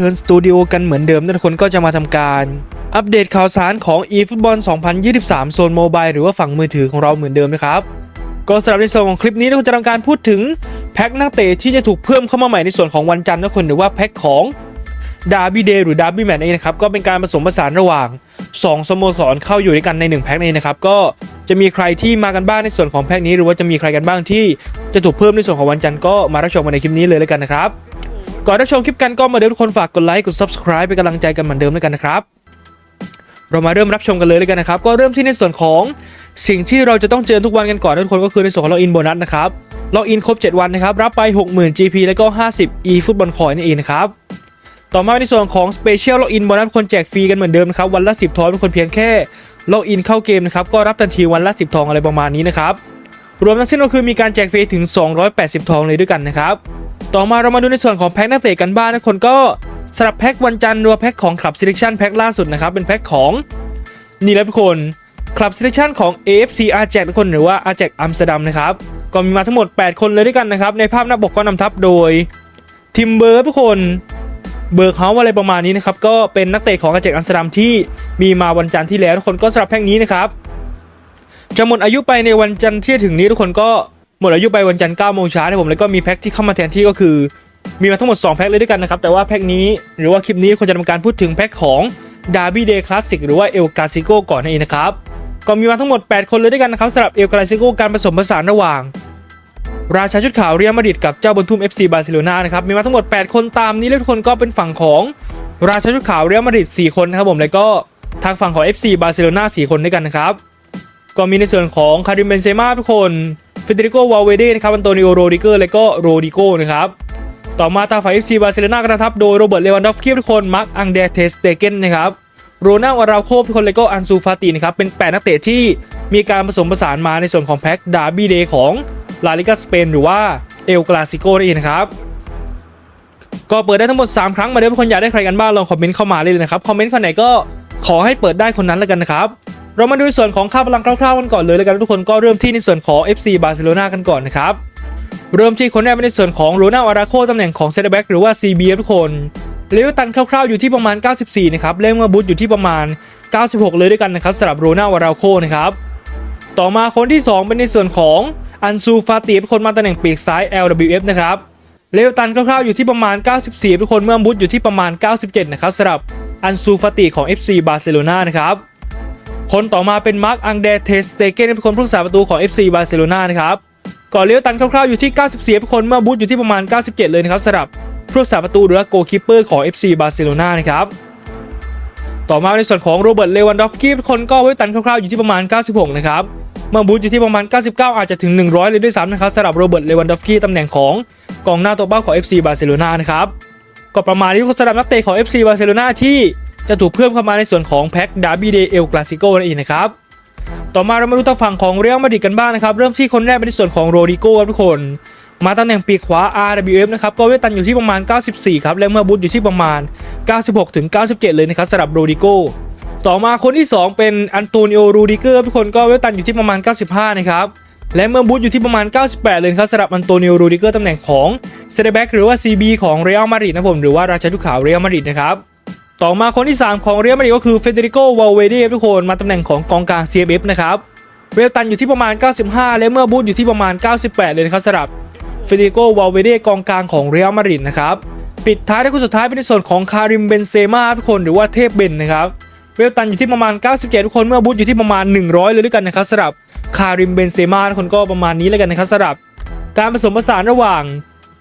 Return Studio กันเหมือนเดิมทุกคนก็จะมาทำการอัปเดตข่าวสารของ eFootball 2023 โซนโมบายหรือว่าฝั่งมือถือของเราเหมือนเดิมนะครับ ก็สำหรับในส่วนของคลิปนี้เราจะทำการพูดถึงแพ็คนักเตะที่จะถูกเพิ่มเข้ามาใหม่ในส่วนของวันจันทร์นะคนหรือว่าแพ็คของดาร์บี้เดย์หรือดาร์บี้แมตเองนะครับก็เป็นการผสมผสานระหว่าง 2 สโมสรเข้าอยู่ด้วยกันใน 1 แพ็คนี้นะครับก็จะมีใครที่มากันบ้างในส่วนของแพ็คนี้ หรือว่าจะมีใครกันบ้างที่จะถูกเพิ่มในส่วนของวันจันทร์ก็มารับชมกันในคลิปนี้เลยแล้วกันนะครับ ก่อนรับชมคลิปกันก็มาเดี๋ยวทุกคนฝากกดไลค์กด subscribe เป็นกำลังใจกันเหมือนเดิมแล้วยกันนะครับเรามาเริ่มรับชมกันเลยเลยกันนะครับ ก็เริ่มที่ในส่วนของสิ่งที่เราจะต้องเจอทุกวันกันก่อนทุกคนก็คือในส่วนของล็อกอินโบนัสนะครับล็อกอินครบ 7 วันนะครับ รับไป 60,000 GP แล้วก็ 50 e ฟุตบอลคอยนั่นเองนะครับ ต่อมาในส่วนของ Special Login โบนัสคนแจกฟรีกันเหมือนเดิมนะครับ วันละ 10 ทองเป็นคนเพียงแค่ล็อกอินเข้าเกมนะครับ ก็รับทันทีวันละ 10 ทองอะไรประมาณนี้นะครับ รวมทั้งสิ้นก็คือมีการแจกฟรีถึง 280 ทองเลยด้วยกันนะครับ ต่อมาเรามาดูในส่วนของแพ็คนักเตะกันบ้างนะคนก็สำหรับแพ็ควันจันทร์รือว่าแพ็คของคลับ Selection แพ็คล่าสุดนะครับเป็นแพ็คของนี่แหละทุกคนคลับ selection ของ AFC a j a x ทุกคนหรือว่า a j a x อัมสเตอร์ดัมนะครับก็มีมาทั้งหมด 8 คนเลยด้วยกันนะครับในภาพหน้าปกก็นำทัพโดยทิมเบอร์ทุกคนเบิร์กเฮาอะไรประมาณนี้นะครับก็เป็นนักเตะของ a j a x อัมสเตอร์ดัมที่มีมาวันจันทร์ที่แล้วทุกคนก็สำหรับแพ็คนี้นะครับจะหมดอายุไปในวันจันทร์ที่ถึงนี้ทุกคนก็ หมดอายุไปวันจันทร์9โมงเช้านะผมแล้วก็มีแพ็คที่เข้ามาแทนที่ก็คือ มีมาทั้งหมด 2 แพ็คเลยด้วยกันนะครับ แต่ว่าแพ็คนี้หรือว่าคลิปนี้คนจะทำการพูดถึงแพ็คของดาร์บี้เดย์คลาสสิกหรือว่าเอลกาซิโกก่อนนั่นเองนะครับก็มีมาทั้งหมด 8 คนเลยด้วยกันนะครับสำหรับเอลกาซิโกการผสมผสานระหว่าง ราชาชุดขาวเรียมาดริดกับเจ้าบนทุ่ม FC บาร์เซโลนานะครับมีมาทั้งหมด 8 คนตามนี้แล้วทุกคนก็เป็นฝั่งของราชาชุดขาวเรียมาดริด4คนนะครับผมแล้วก็ทางฝั่งของ FC บาร์เซโลนา4คนด้วยกันนะครับก็มีในส่วนของคาริมเบนเซม่าทุกคน เฟเดริโกวาลเวเดนะครับอันโตนิโอโรดิเกอร์และก็โรดิโกนะครับต่อมาตาฝ่าย FC บาร์เซโลนาก็นำทัพโดยโรเบิร์ตเลวันดอฟสกี้ทุกคนมาร์คอังเดเทสเตเกนนะครับโรนัลอาราโคทุกคนเลโกอันซูฟาตินะครับเป็น8นักเตะที่มีการผสมผสานมาในส่วนของแพ็คดาร์บี้เดย์ของลาลิกาสเปนหรือว่าเอลกลาซิโกนั่นเองครับก็เปิดได้ทั้งหมด 3 ครั้งมาเดี๋ยวทุกคนอยากได้ใครกันบ้างลองคอมเมนต์เข้ามาเลยนะครับคอมเมนต์คนไหนก็ขอให้เปิดได้คนนั้นแล้วกันนะครับ เรามาดูในส่วนของค่าพลังคร่าวๆกันก่อนเลยแล้วกันทุกคนก็เริ่มที่ในส่วนของ FC บาร์เซโลนากันก่อนนะครับเริ่มที่คนแรกเป็นในส่วนของโรนัลอาราโคตำแหน่งของเซนเตอร์แบ็กหรือว่า CB ทุกคนเลเวลตันคร่าวๆอยู่ที่ประมาณ 94 นะครับเล่มเมื่อบูทอยู่ที่ประมาณ 96 เลยด้วยกันนะครับสำหรับโรนัลอาราโคนะครับต่อมาคนที่ 2 เป็นในส่วนของอันซูฟาติเป็นคนมาตำแหน่งปีกซ้าย LWF นะครับเลเวลตันคร่าวๆอยู่ที่ประมาณ 94ทุกคนเมื่อบูทอยู่ที่ประมาณ 97 นะครับสำหรับอันซูฟาติของ FC บาร์เซโลนานะครับ คนต่อมาเป็นมาร์คอังเดเทสเตเกนเป็นคนผู้รักษาประตูของ FC บาร์เซโลนานะครับก่อนเลี้ยวตันคร่าวๆอยู่ที่ 94เป็นคนเมื่อบูทอยู่ที่ประมาณ 97 เลยนะครับสำหรับผู้รักษาประตูหรือว่าโกคีปเปอร์ของ FC บาร์เซโลนานะครับต่อมาในส่วนของโรเบิร์ตเลวันดอฟกี้เป็นคนก็เลี้ยวตันคร่าวๆอยู่ที่ประมาณ 96 นะครับเมื่อบูทอยู่ที่ประมาณ 99 อาจจะถึง 100 เลยด้วยซ้ำนะครับสำหรับโรเบิร์ตเลวันดอฟกี้ตำแหน่งของกองหน้าตัวเป้าของ FC บาร์เซโลนานะครับก็ประมาณนี้สำหรับนักเตะของ FC บาร์เซโลนาที่ จะถูกเพิ่มเข้ามาในส่วนของแพ็คดาร์บี้เดย์เอลคลาซิโกนั่นเองนะครับต่อมาเรามาดูทางฝั่งของเรียลมาดริดกันบ้างนะครับ เริ่มที่คนแรกเป็นในส่วนของโรดิโก้ครับทุกคน มาตำแหน่งปีกขวา RWF นะครับก็เวตันอยู่ที่ประมาณ 94 ครับและเมื่อบูทอยู่ที่ประมาณ 96ถึง97 เลยนะครับสำหรับโรดิโก้ต่อมาคนที่ 2 เป็นอันโตนิโอรูดิเกอร์ทุกคนก็เวตันอยู่ที่ประมาณ 95 นะครับและเมื่อบูทอยู่ที่ประมาณ 98 เลยครับสำหรับอันโตนิโอรูดิเกอร์ตำแหน่งของเซเดแบ็กหรือว่า CB ของเรอัลมาดริดนะผมหรือว่าราชาทุกขาวเรอัลมาดริดนะครับ ต่อมาคนที่ 3 ของเรียลมาดริดก็คือเฟเดริโกวาลเวเดทุกคนมาตำแหน่งของกองกลาง CFF นะครับเวลตันอยู่ที่ประมาณ 95 และเมื่อบูทอยู่ที่ประมาณ 98 เลยนะครับสำหรับเฟเดริโกวาลเวเดกองกลางของเรียลมาดริดนะครับปิดท้ายด้วยคนสุดท้ายเป็นในส่วนของคาริมเบนเซม่าทุกคนหรือว่าเทพเบนนะครับเวลตันอยู่ที่ประมาณ 97 ทุกคนเมื่อบูทอยู่ที่ประมาณ 100 เลยด้วยกันนะครับสำหรับคาริมเบนเซม่าทุกคนก็ประมาณนี้แล้วกันนะครับสำหรับการผสมผสานระหว่าง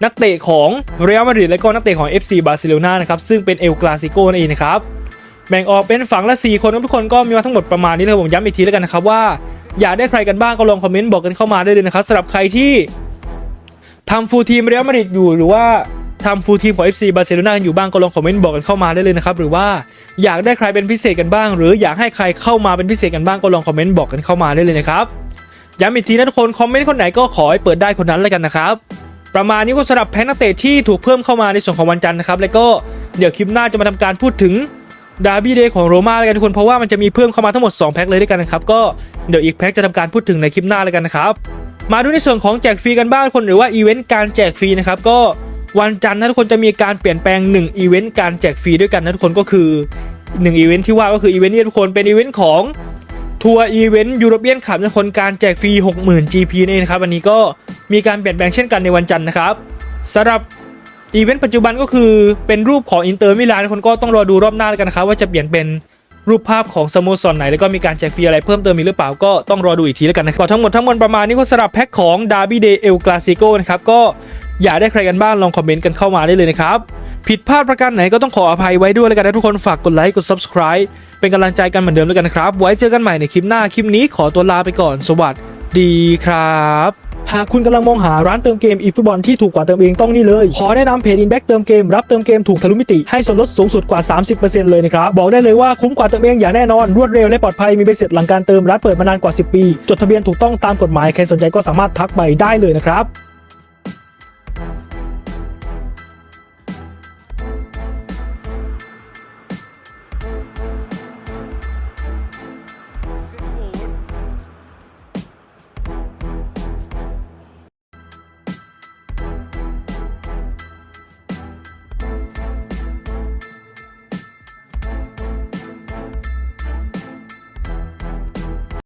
นักเตะของเรอัลมาดริดและก็นักเตะของ FC บาร์เซโลนานะครับซึ่งเป็นเอลกลาซิโกนั่นเองนะครับแบ่งออกเป็นฝั่งละ 4 คนครับทุกคนก็มีมาทั้งหมดประมาณนี้เลยผมย้ำอีกทีแล้วกันนะครับว่าอยากได้ใครกันบ้างก็ลองคอมเมนต์บอกกันเข้ามาได้เลยนะครับสำหรับใครที่ทำฟูลทีมเรอัลมาดริดอยู่หรือว่าทำฟูลทีมของ FC บาร์เซโลนาอยู่บ้างก็ลองคอมเมนต์บอกกันเข้ามาได้เลยนะครับหรือว่าอยากได้ใครเป็นพิเศษกันบ้าง หรืออยากให้ใครเข้ามาเป็นพิเศษกันบ้างก็ลองคอมเมนต์บอกกันเข้ามาได้เลยนะครับย้ำอีกทีนะทุกคนคอมเมนต์คนไหนก็ขอให้เปิดได้คนนั้นเลยกันนะครับ ประมาณนี้ก็สำหรับแพ็กนักเตะที่ถูกเพิ่มเข้ามาในส่วนของวันจันทร์นะครับ แล้วก็เดี๋ยวคลิปหน้าจะมาทำการพูดถึงดาร์บี้เดย์ของโรม่าแล้วกันทุกคนเพราะว่ามันจะมีเพิ่มเข้ามาทั้งหมด 2 แพ็คเลยด้วยกันนะครับ ก็เดี๋ยวอีกแพ็คจะทำการพูดถึงในคลิปหน้าเลยกันนะครับ มาดูในส่วนของแจกฟรีกันบ้างทุกคนหรือว่าอีเวนต์การแจกฟรีนะครับก็วันจันทร์นะทุกคนจะมีการเปลี่ยนแปลง1อีเวนต์การแจกฟรีด้วยกันนะทุกคนก็คือ1อีเวนต์ที่ว่าก็คืออีเวนต์นี้ทุกคนเป็นอีเวนต์ของ ทัวร์อีเวนต์ยูโรเปียนขับทุกคนการแจกฟรี 60,000 GP นี่นเองนะครับวันนี้ก็มีการเปลี่ยนแปลงเช่นกันในวันจันทร์นะครับสำหรับอีเวนต์ปัจจุบันก็คือเป็นรูปของอินเตอร์มิลานคนก็ต้องรอดูรอบหน้าแล้วกันนะครับว่าจะเปลี่ยนเป็นรูปภาพของสโมสรไหน แล้วก็มีการแจกฟรีอะไรเพิ่มเติมมีหรือเปล่าก็ต้องรอดูอีกทีแล้วกันนะครับทั้งหมดทั้งมวลประมาณนี้ก็สำหรับแพ็คของ Derby Day El Clasico นะครับก็อยากได้ใครกันบ้างลองคอมเมนต์กันเข้ามาได้เลยนะครับ ผิดพลาดประการไหนก็ต้องขออภัยไว้ด้วยแล้วกันนะทุกคนฝากกดไลค์กด subscribe เป็นกำลังใจกันเหมือนเดิมแล้วกันนะครับ ไว้เจอกันใหม่ในคลิปหน้าคลิปนี้ขอตัวลาไปก่อน สวัสดีครับหากคุณกำลังมองหาร้านเติมเกมอีฟุตบอลที่ถูกกว่าเติมเองต้องนี่เลย ขอแนะนำเพจอินแบ็กเติมเกมรับเติมเกมถูกทะลุมิติ ให้ส่วนลดสูงสุดกว่า 30%เลยนะครับ บอกได้เลยว่าคุ้มกว่าเติมเองอย่างแน่นอน รวดเร็วและปลอดภัยมีใบเสร็จหลังการเติมร้านเปิดมานานกว่า 10 ปี จดทะเบียนถูกต้องตามกฎหมายใครสนใจก็สามารถทักไปได้เลยนะครับ